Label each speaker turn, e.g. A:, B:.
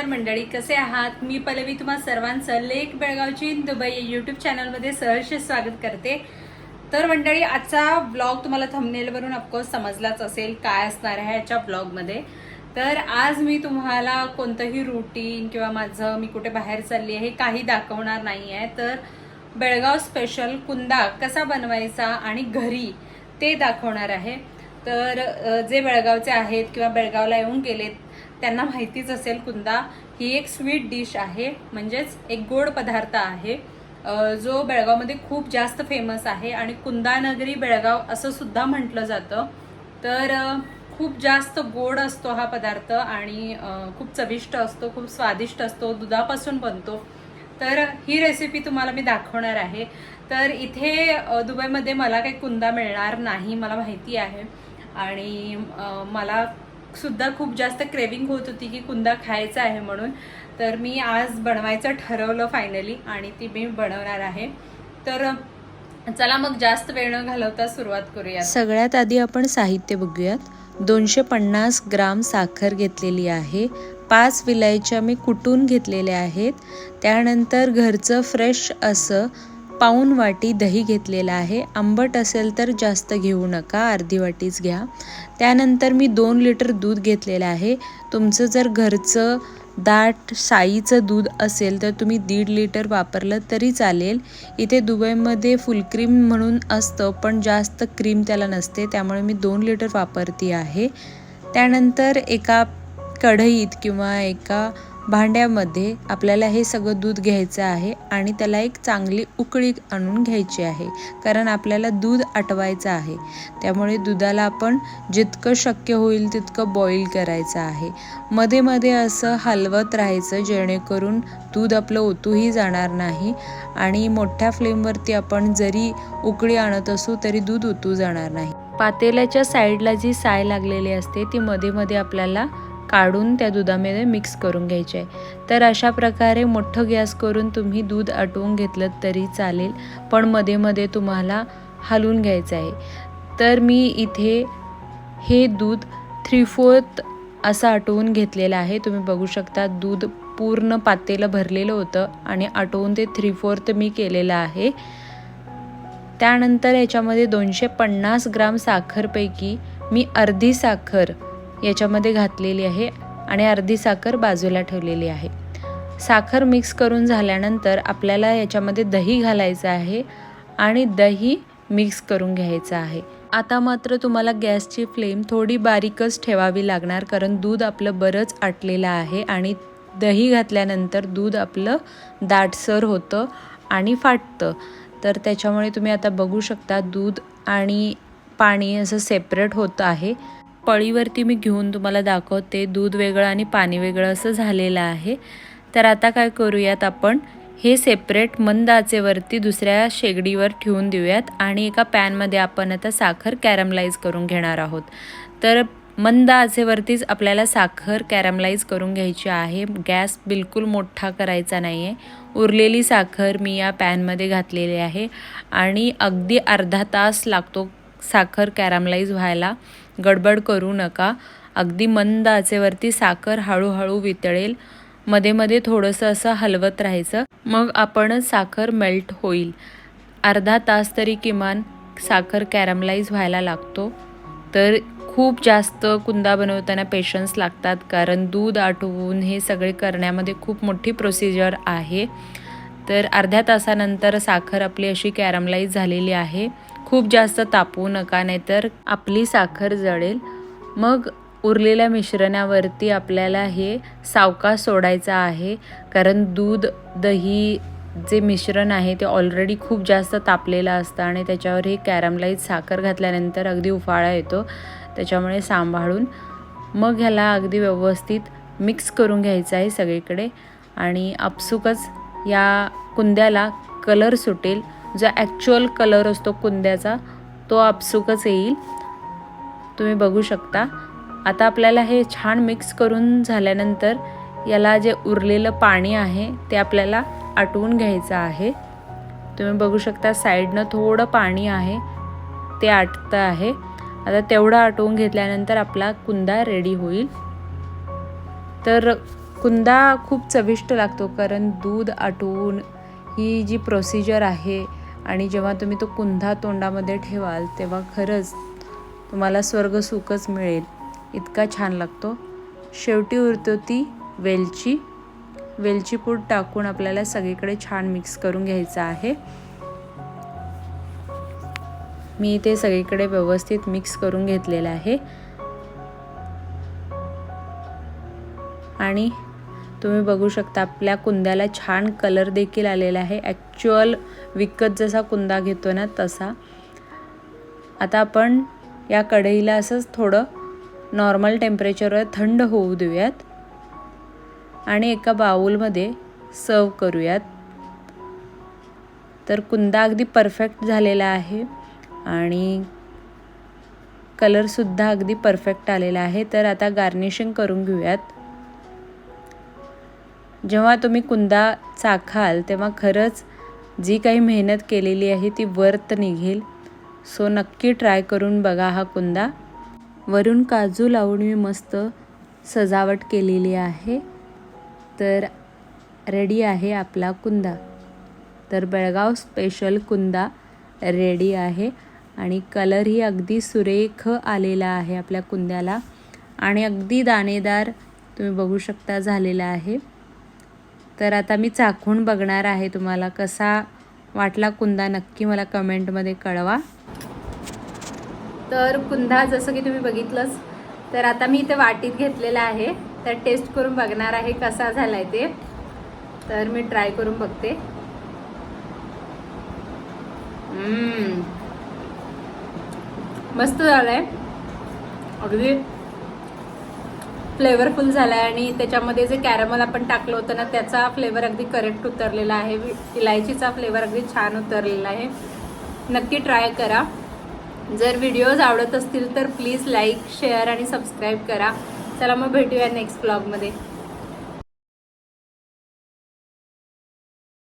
A: नमस्कार मंडळी कसे आहात? मी पल्लवी तुम्हा सर्वांचं लेक बेळगावची दुबई यूट्यूब चॅनलमध्ये सहर्ष स्वागत करते. तर मंडळी आजचा ब्लॉग तुम्हाला थंबनेलवरून ऑफकोर्स समजलाच असेल काय असणार आहे याच्या ब्लॉगमध्ये तर आज मी तुम्हाला कोणतंही रुटीन किंवा माझं मी कुठे बाहेर चालली आहे हे काही दाखवणार नाही आहे तर बेळगाव स्पेशल कुंदा कसा बनवायचा आणि घरी ते दाखवणार आहे. तर जे बेळगावचे आहेत किंवा बेळगावला येऊन गेलेत त्यांना माहितीच असेल कुंदा ही एक स्वीट डिश आहे. म्हणजेच एक गोड पदार्थ आहे. जो बेळगावमध्ये खूप जास्त फेमस आहे आणि कुंदानगरी बेळगाव असं सुद्धा म्हटलं जातं. तर खूप जास्त गोड असतो हा पदार्थ आणि खूप चविष्ट असतो खूप स्वादिष्ट असतो दुधापासून बनतो. तर ही रेसिपी तुम्हाला मी दाखवणार आहे. तर इथे दुबईमध्ये मला काही कुंदा मिळणार नाही मला माहिती आहे. आणि मला सुद्धा खूप जास्त क्रेविंग होत होती की कुंदा खायचा आहे म्हणून. तर मी आज बनवायचं ठरवलं फायनली आणि ती मी बनवणार आहे. तर चला मग जास्त वेळ न घालवता सुरुवात करूया
B: सगळ्यात आधी आपण साहित्य बघूयात. दोनशे पन्नास ग्राम साखर घेतलेली आहे. पाच विलायच्या मी कुटून घेतलेल्या आहेत. त्यानंतर घरचं फ्रेश असं पाऊन वाटी दही घेतलेलं आहे. आंबट असेल तर जास्त घेऊ नका अर्धी वाटीच घ्या. त्यानंतर मी दोन लिटर दूध घेतलेलं आहे. तुमचं जर घरचं दाट साईचं दूध असेल तर तुम्ही दीड लिटर वापरलं तरी चालेल. इथे दुबईमध्ये फुल क्रीम म्हणून असतं पण जास्त क्रीम त्याला नसते त्यामुळे मी दोन लिटर वापरते आहे. त्यानंतर एका कढईत किंवा एका भांड्यामध्ये आपल्याला हे सगळं दूध घ्यायचं आहे आणि त्याला एक चांगली उकळी आणून घ्यायची आहे कारण आपल्याला दूध आटवायचं आहे. त्यामुळे दुधाला आपण जितकं शक्य होईल तितकं बॉईल करायचं आहे. मध्ये मध्ये असं हलवत राहायचं जेणेकरून दूध आपलं ओतूही जाणार नाही आणि मोठ्या फ्लेमवरती आपण जरी उकळी आणत असू तरी दूध ओतू जाणार नाही. पातेल्याच्या साईडला जी साय लागलेली असते ती मध्ये मध्ये आपल्याला काढून त्या दुधामध्ये मिक्स करून घ्यायचे आहे. तर अशा प्रकारे मोठं गॅस करून तुम्ही दूध आटवून घेतलं तरी चालेल पण मध्ये मध्ये तुम्हाला हलवून घ्यायचं आहे. तर मी इथे हे दूध थ्री फोर्थ असं आटवून घेतलेलं आहे. तुम्ही बघू शकता दूध पूर्ण पातेलं भरलेलं होतं आणि आटवून ते थ्री फोर्थ मी केलेलं आहे. त्यानंतर याच्यामध्ये दोनशे पन्नास ग्राम साखरपैकी मी अर्धी साखर याच्यामध्ये घातलेली आहे आणि अर्धी साखर बाजूला ठेवलेली आहे. साखर मिक्स करून झाल्यानंतर आपल्याला याच्यामध्ये दही घालायचं आहे आणि दही मिक्स करून घ्यायचं आहे. आता मात्र तुम्हाला गॅसची फ्लेम थोडी बारीकच ठेवावी लागणार कारण दूध आपलं बरंच आटलेलं आहे आणि दही घातल्यानंतर दूध आपलं दाटसर होतं आणि फाटतं. तर त्याच्यामुळे तुम्ही आता बघू शकता दूध आणि पाणी असं सेपरेट होतं आहे. पळीवरती मी घेऊन तुम्हाला दाखवते. दूध वेगळं आणि पाणी वेगळं असं झालेलं आहे. तर आता काय करूयात आपण? हे सेपरेट मंद आचेवरती दुसऱ्या शेगडीवर ठेवून देऊयात आणि एका पॅनमध्ये आपण आता साखर कॅरमलाइज करून घेणार आहोत. तर मंद आचेवरतीच आपल्याला साखर कॅरमलाइज करून घ्यायची आहे. गॅस बिलकुल मोठा करायचा नाही आहे उरलेली साखर मी या पॅनमध्ये घातलेली आहे आणि अगदी अर्धा तास लागतो साखर कॅरमलाइज व्हायला. गडबड करू नका. अगदी मंद आचेवरती साखर हळूहळू वितळेल. मध्ये मध्ये थोडंसं असं हलवत राहायचं. मग आपणच साखर मेल्ट होईल. अर्धा तास तरी किमान साखर कॅरमलाइज व्हायला लागतो. तर खूप जास्त कुंदा बनवताना पेशन्स लागतात. कारण दूध आटवून हे सगळे करण्यामध्ये खूप मोठी प्रोसिजर आहे. तर अर्ध्या तासानंतर साखर आपली अशी कॅरमलाइज झालेली आहे. खूप जास्त तापवू नका नाहीतर आपली साखर जळेल. मग उरलेल्या मिश्रणावरती आपल्याला हे सावका सोडायचं आहे कारण दूध दही जे मिश्रण आहे ते ऑलरेडी खूप जास्त तापलेलं असतं आणि त्याच्यावर हे कॅरमलाईज साखर घातल्यानंतर अगदी उफाळा येतो. त्याच्यामुळे सांभाळून मग ह्याला अगदी व्यवस्थित मिक्स करून घ्यायचं आहे सगळीकडे. आणि आपसुकच या कुंद्याला कलर सुटेल. जो ॲक्च्युअल कलर असतो कुंद्याचा तो आपसुकच येईल. तुम्ही बघू शकता. आता आपल्याला हे छान मिक्स करून झाल्यानंतर याला जे उरलेलं पाणी आहे ते आपल्याला आटवून घ्यायचं आहे. तुम्ही बघू शकता साईडनं थोडं पाणी आहे ते आटतं आहे. आता तेवढं आटवून घेतल्यानंतर आपला कुंदा रेडी होईल. तर कुंदा खूप चविष्ट लागतो कारण दूध आटवून ही जी प्रोसिजर आहे आणि जेव्हा तुम्ही तो कुंधा तोंडामध्ये ठेवाल तेव्हा खरंच तुम्हाला स्वर्ग सुखच मिळेल. इतका छान लागतो. शेवटी उरतो ती वेलची. वेलची पूड टाकून आपल्याला सगळीकडे छान मिक्स करून घ्यायचं आहे. मी ते सगळीकडे व्यवस्थित मिक्स करून घेतलेलं आहे. आणि तुम्ही बघू शकता आपल्या कुंद्याला छान कलर देखील आलेला आहे. ॲक्च्युअल विकत जसा कुंदा घेतो ना तसा. आता आपण या कढईला असंच थोडं नॉर्मल टेम्परेचरवर थंड होऊ देऊयात. आणि एका बाऊलमध्ये सर्व करूयात. तर कुंदा अगदी परफेक्ट झालेला आहे. आणि कलरसुद्धा अगदी परफेक्ट आलेला आहे. तर आता गार्निशिंग करून घेऊयात. जेव्हा तुम्ही कुंदा चाखाल तेव्हा खरंच जी काही मेहनत केलेली आहे ती वर्त निघेल. सो नक्की ट्राय करून बघा हा कुंदा. वरून काजू लावून मी मस्त सजावट केलेली आहे. तर रेडी आहे आपला कुंदा. तर बेळगाव स्पेशल कुंदा रेडी आहे. आणि कलरही अगदी सुरेख आलेला आहे आपल्या कुंद्याला. आणि अगदी दाणेदार तुम्ही बघू शकता झालेला आहे. तर आता मी चाखून बघणार आहे तुम्हाला कसा वाटला कुंदा. नक्की मला कमेंटमध्ये कळवा.
A: तर कुंदा जसं की तुम्ही बघितलंच तर आता मी इथे वाटीत घेतलेला आहे. तर टेस्ट करून बघणार आहे कसा झालाय ते. तर मी ट्राय करून बघते. मस्त मस्त आहे अगदी फ्लेवरफुल झाला आहे आणि त्याच्यामध्ये जे कॅरमल आपण टाकलं होतं ना त्याचा फ्लेवर अगदी करेक्ट उतरलेला आहे. इलायचीचा फ्लेवर अगदी छान उतरलेला आहे. नक्की ट्राय करा. जर व्हिडिओज आवडत असतील तर प्लीज लाईक शेअर आणि सबस्क्राईब करा. चला मग भेटूया नेक्स्ट ब्लॉगमध्ये